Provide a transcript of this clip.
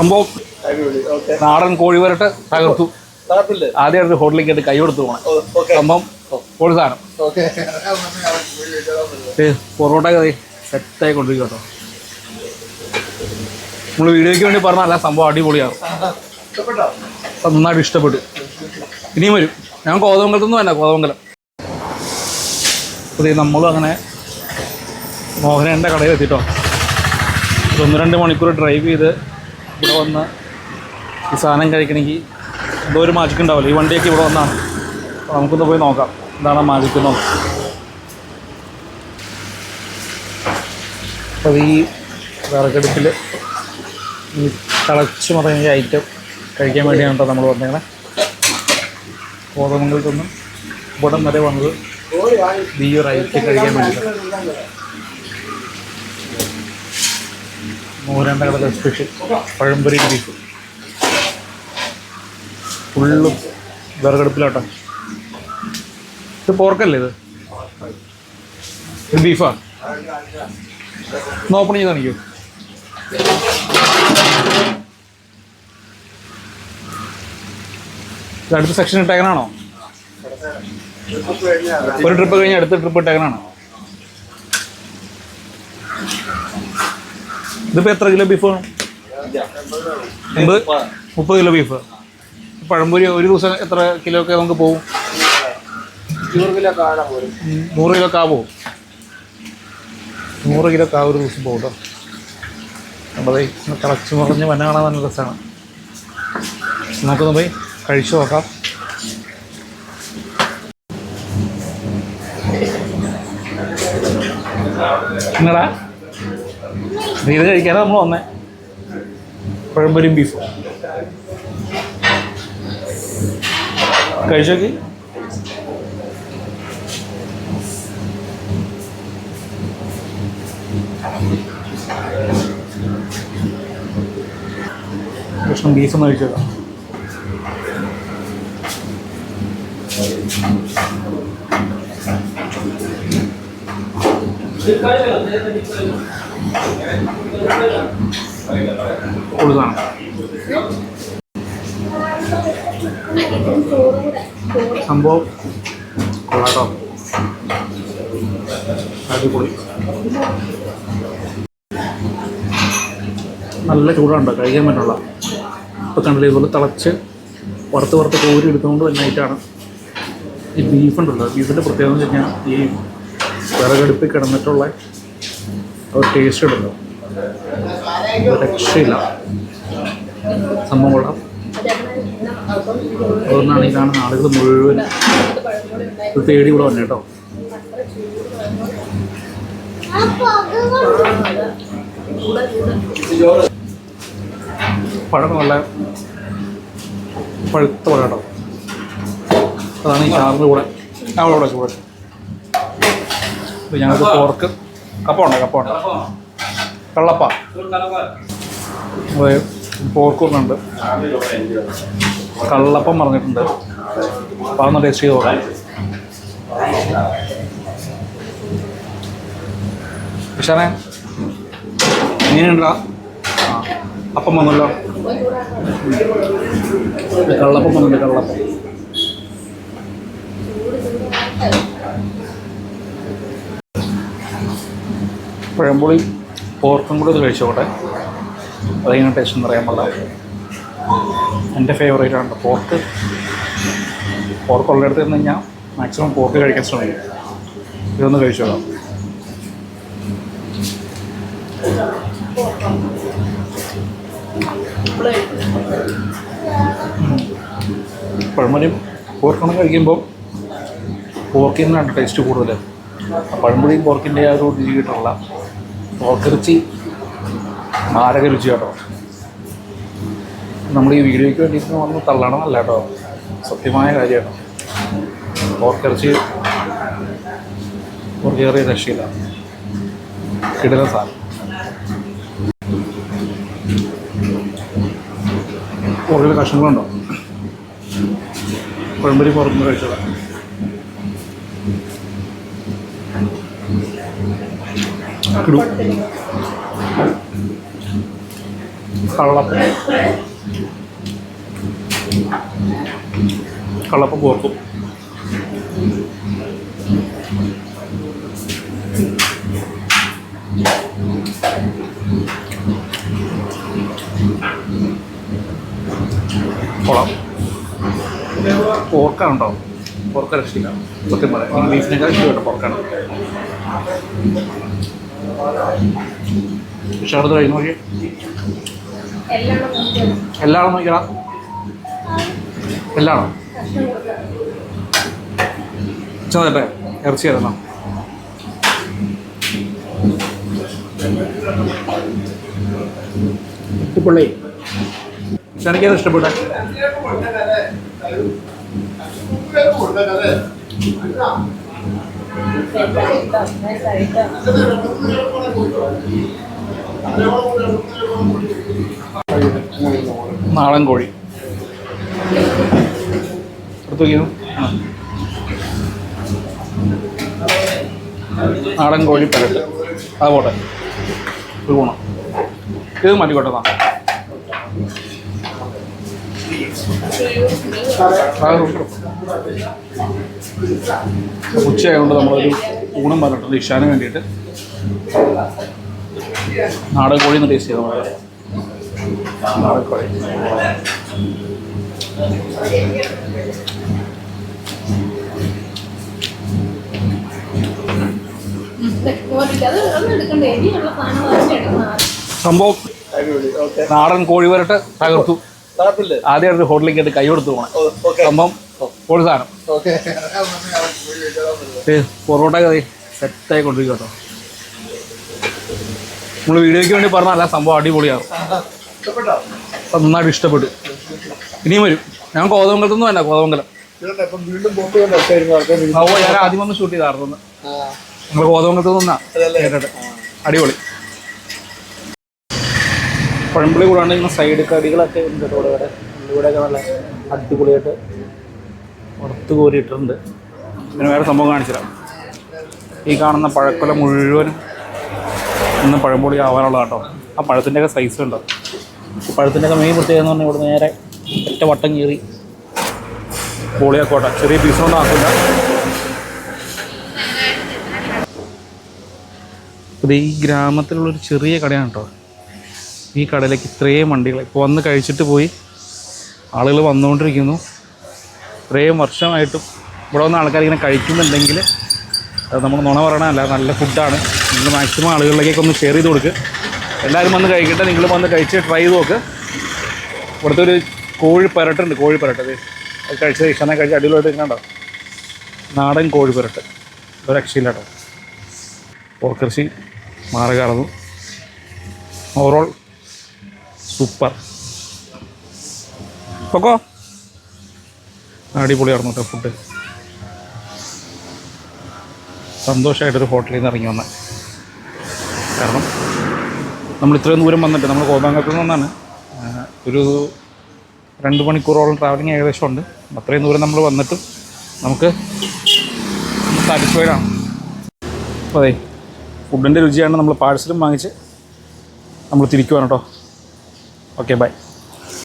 സംഭവം നാടൻ കോഴി വരട്ട് തകർത്തു. ആദ്യം ആദ്യമായിട്ട് ഹോട്ടലിലേക്ക് ആയിട്ട് കൈ കൊടുത്തു പോകണം. സംഭവം ഒരു സാധനം. പൊറോട്ട കഥ സെറ്റായി കൊണ്ടിരിക്കും കേട്ടോ നമ്മൾ വീഡിയോയ്ക്ക് വേണ്ടി പറഞ്ഞല്ല സംഭവം അടിപൊളിയാണ്. നന്നായിട്ട് ഇഷ്ടപ്പെട്ടു. ഇനിയും വരും. ഞാൻ കോതമംഗലത്തൊന്നും വേണ്ട കോതമംഗലം. അതെ നമ്മളും അങ്ങനെ മോഹനന്റെ കടയിൽ എത്തിട്ടോ ഒന്ന് രണ്ട് മണിക്കൂർ ഡ്രൈവ് ചെയ്ത് ഇവിടെ വന്ന് ഈ സാധനം കഴിക്കണമെങ്കിൽ എന്തോ ഒരു മാജിക് ഉണ്ടാവില്ല? ഈ വണ്ടിയൊക്കെ ഇവിടെ വന്നാണ്. അപ്പോൾ നമുക്കൊന്ന് പോയി നോക്കാം. എന്താണ് മാജിക് നോക്കാം അപ്പോൾ ഈ വിറകടുപ്പിൽ ഈ തിളച്ച് മറിഞ്ഞ ഐറ്റം കഴിക്കാൻ വേണ്ടിയാണ് കേട്ടോ നമ്മൾ വന്നേക്കണേ. കോതമംഗലത്തൊന്നും ഇവിടം വരെ വന്നത് ഈ ഒരു ഐറ്റം കഴിക്കാൻ വേണ്ടിയിട്ടാണ്. മൂരണ്ട കടല സ്പെഷ്യൽ പഴംപൊരി ബീഫ് ഫുള്ളും വിറകടുപ്പിലാട്ടോ. ഇത് പോർക്കല്ലേ ഇത്? ഇത് ബീഫാ ഓപ്പൺ ചെയ്ത് കാണിക്കൂ. അടുത്ത സെക്ഷൻ ഇട്ടേക്കനാണോ ഒരു ട്രിപ്പ് കഴിഞ്ഞ് അടുത്ത ട്രിപ്പ് ഇട്ടേക്കനാണോ ഇതിപ്പോൾ എത്ര കിലോ ബീഫ് വേണം? എൺപത് മുപ്പത് കിലോ ബീഫ്. പഴംപൊരി ഒരു ദിവസം എത്ര കിലോ ഒക്കെ നമുക്ക് പോകും ഇരുപത് കിലോ ഉം, നൂറ് കിലോ കാ പോകും നൂറ് കിലോ കാ ഒരു ദിവസം പോകും കേട്ടോ നമ്മളെ തിളച്ച് മറിഞ്ഞ് വന കാണാൻ നല്ല രസമാണ് നമുക്കൊന്ന് പോയി കഴിച്ചു നോക്കാം. എന്നടാ? നീ ഇത് കഴിക്കാനാണ് നമ്മൾ വന്നേ? പഴംപൊരിയും ബീഫും കഴിച്ചോക്കി? നോക്കി കഷ്ണം ബീഫ് ഒന്ന് കഴിച്ചേക്കാം. കൊടുക്കണം സംഭവം കൊള്ളാട്ടോ. അടിപൊളി. നല്ല ചൂടാണ് കഴിക്കാൻ പറ്റുള്ള ഇപ്പോൾ കണ്ടില്ലേ ഇതുപോലെ തിളച്ച് വറുത്ത് വറുത്ത് കോരി എടുത്തുകൊണ്ട് വന്നായിട്ടാണ് ഈ ബീഫുണ്ടല്ലോ ബീഫിന്റെ പ്രത്യേകത എന്ന് വെച്ച് കഴിഞ്ഞാൽ ഈ വിറകടുപ്പിൽ കിടന്നിട്ടുള്ള ഒരു ടേസ്റ്റ് ഉണ്ടല്ലോ രക്ഷയില്ല സംഭവം കൊള്ളാം അതുകൊണ്ടാണ് ഈ കാണുന്ന ആളുകൾ മുഴുവൻ ഇത് തേടി കൂടെ വന്നു കേട്ടോ. പഴം നല്ല പഴുത്ത പഴം കേട്ടോ. അതാണ് ഈ ചാറിന്റെ കൂടെ. അവിടെ കൂടെ ഞങ്ങൾക്ക് പോർക്ക് കപ്പ ഉണ്ട് കപ്പ ഉണ്ട് കള്ളപ്പ. അതെ പോർക്കുണ്ട് കള്ളപ്പം പറഞ്ഞിട്ടുണ്ട്. അപ്പം അതൊന്ന് ടേസ്റ്റ് ചെയ്ത് നോക്കാം. പക്ഷേ എങ്ങനെയുണ്ടാ? അപ്പം വന്നല്ലോ. കള്ളപ്പം വന്നിട്ടുണ്ട് കള്ളപ്പം. പഴംപൊളി പോർക്കും കൂടെ ഇത് കഴിച്ചോട്ടെ. അതെങ്ങനെ ടേസ്റ്റ് എന്ന് പറയാൻ പാടില്ല. എന്റെ ഫേവറേറ്റ് ആണ് പോർക്ക് പോർക്ക് ഉള്ളിടത്ത് നിന്ന് ഞാൻ മാക്സിമം പോർക്ക് കഴിക്കാൻ ശ്രമിക്കും. ഇതൊന്ന് കഴിച്ചോളാം. പഴംപൊരിയും പോർക്കണം കഴിക്കുമ്പോൾ പോർക്കിൽ നിന്നാണ് ടേസ്റ്റ് കൂടുതൽ പഴംപൊരിയും പോർക്കിന്റെ ആ ഒരു രുചി പോർക്കിറച്ചി മാരക രുചി കേട്ടോ? നമ്മൾ ഈ വീഡിയോയ്ക്ക് വേണ്ടിയിട്ട് വന്ന് തള്ളണമെന്നല്ല കേട്ടോ. സത്യമായ കാര്യമാണ് പോർക്കിറച്ചി പോർക്കേറിയ രക്ഷയില്ല. കിടല സാധനം. കുറേ കഷ്ണങ്ങളുണ്ടോ? കുഴമ്പരി പുറത്തുനിന്ന് കഴിച്ചതാണ് കിടു കള്ളപ്പം. കള്ളപ്പം കോർക്കും. കൊള്ളാം. പോർക്കാണ് ഉണ്ടാവും പോർക്ക രക്ഷില്ല സത്യം പറയാം. ബീഫിനേക്കാൾ ഇഷ്ടപ്പെട്ട പോർക്കാണ് ഷർദ് കഴിഞ്ഞു? നോക്കി. എല്ലാണോ നോക്കിയാ എല്ലാണോ ചെന്നട്ടെ ഇറച്ചി തരണം പക്ഷെ എനിക്കത് ഇഷ്ടപ്പെട്ടെ? നാടൻ കോഴി എടുത്തു വയ്ക്കുന്നു. നാടൻ കോഴി പരട്ട്. അതുപോലെ ഒരു ഗുണം. ഇത് ഉച്ചയായതുകൊണ്ട് നമ്മളൊരു ഊണം പറഞ്ഞിട്ടുണ്ട്. ഇഷാന് വേണ്ടിയിട്ട്. നാടൻ കോഴി ഒന്ന് ടേസ്റ്റ് ചെയ്ത് നമ്മൾ. നാടൻ കോഴി അത് ഒന്നും എടുക്കണ്ടേ ഇനിയുള്ള സാധനം തന്നെ എടുക്കണം സംഭവം നാടൻ കോഴി വരട്ട് തകർത്തു. ആദ്യമായിട്ട് ഹോട്ടലിൽ ആയിട്ട് കൈ കൊടുത്തു പോകണം സംഭവം സാധനം. പൊറോട്ട കറി സെറ്റായി കൊണ്ടിരിക്കും കേട്ടോ നമ്മൾ വീഡിയോയ്ക്ക് വേണ്ടി പറഞ്ഞല്ല സംഭവം അടിപൊളിയാണ് അത് നന്നായിട്ട് ഇഷ്ടപ്പെട്ടു. ഇനിയും വരും. ഞാൻ വേണ്ട കോതമംഗലം. ഇതുകൊണ്ട് ഇപ്പം വീണ്ടും ആൾക്കാർ ഞാൻ ആദ്യം വന്ന് ഷൂട്ട് ചെയ്തായിരുന്നു. നമ്മൾ കോതമംഗലത്ത് നിന്നാ? കേട്ടിട്ട്. അടിപൊളി. പഴമ്പുളി കൂടാണ്ട് ഇങ്ങനെ സൈഡ് കടികളൊക്കെ ഉണ്ട് കേട്ടോ ഇവിടെ. ഇവിടെയൊക്കെ നല്ല അടിപൊളിയായിട്ട് പുറത്ത് കോരിയിട്ടുണ്ട്. പിന്നെ വേറെ സംഭവം കാണിച്ചുതരാം ഈ കാണുന്ന പഴക്കൊല മുഴുവനും ഇന്ന് പഴംപൊളി ആവാനുള്ള കേട്ടോ. ആ പഴത്തിന്റെയൊക്കെ സൈസ് ഉണ്ട് പഴത്തിന്റെയൊക്കെ മെയിൻ പ്രത്യേകത എന്ന് പറഞ്ഞാൽ ഇവിടെ നേരെ ഒറ്റ വട്ടം കീറി പൊളിയാക്കോട്ടെ. ചെറിയ പീസൊന്നും ആക്കില്ല ഇത് ഈ ഗ്രാമത്തിലുള്ളൊരു ചെറിയ കടയാണ് കേട്ടോ. ഈ കടയിലേക്ക് ഇത്രയും വണ്ടികൾ ഇപ്പോൾ വന്ന് കഴിച്ചിട്ട് പോയി. ആളുകൾ വന്നുകൊണ്ടിരിക്കുന്നു. ഇത്രയും വർഷമായിട്ടും ഇവിടെ വന്ന ആൾക്കാർ ഇങ്ങനെ കഴിക്കുന്നുണ്ടെങ്കിൽ നമ്മൾ നുണ പറയണമല്ല നല്ല ഫുഡാണ് നിങ്ങൾ മാക്സിമം ആളുകളിലേക്കൊക്കെ ഒന്ന് ഷെയർ ചെയ്ത് കൊടുക്കുക എല്ലാവരും വന്ന് കഴിക്കട്ടെ. നിങ്ങൾ വന്ന് കഴിച്ച് ട്രൈ ചെയ്ത് നോക്ക്. ഇവിടുത്തെ ഒരു കോഴി പരട്ടുണ്ട്. കോഴി പരട്ട്. അത് കഴിച്ചത് ഇഷ്ടം കഴിച്ച് അടിപൊളിയായിട്ട് ഇരിക്കണ്ടോ നാടൻ കോഴി പരട്ട്. ഒരു രക്ഷയില്ല കേട്ടോ. പോർക്കർച്ചി ഓവറോൾ സൂപ്പർ. പൊക്കോ? അടിപൊളിയായിരുന്നു കേട്ടോ ഫുഡ് സന്തോഷമായിട്ടൊരു ഹോട്ടലിൽ നിന്ന് ഇറങ്ങി വന്നത് കാരണം നമ്മൾ ഇത്രയും ദൂരം വന്നിട്ട് നമ്മൾ കോതാങ്കത്തിൽ നിന്നാണ് ഒരു രണ്ട് മണിക്കൂറോളം ട്രാവലിംഗ് ഏകദേശം ഉണ്ട്. അത്രയും ദൂരം നമ്മൾ വന്നിട്ട് നമുക്ക് സാറ്റിസ്ഫൈഡ് ആണ്. അപ്പോൾ അതെ ഫുഡിന്റെ രുചിയാണ് നമ്മൾ പാഴ്സലും വാങ്ങിച്ച് നമ്മൾ തിരിക്കുവാണ് കേട്ടോ. Okay bye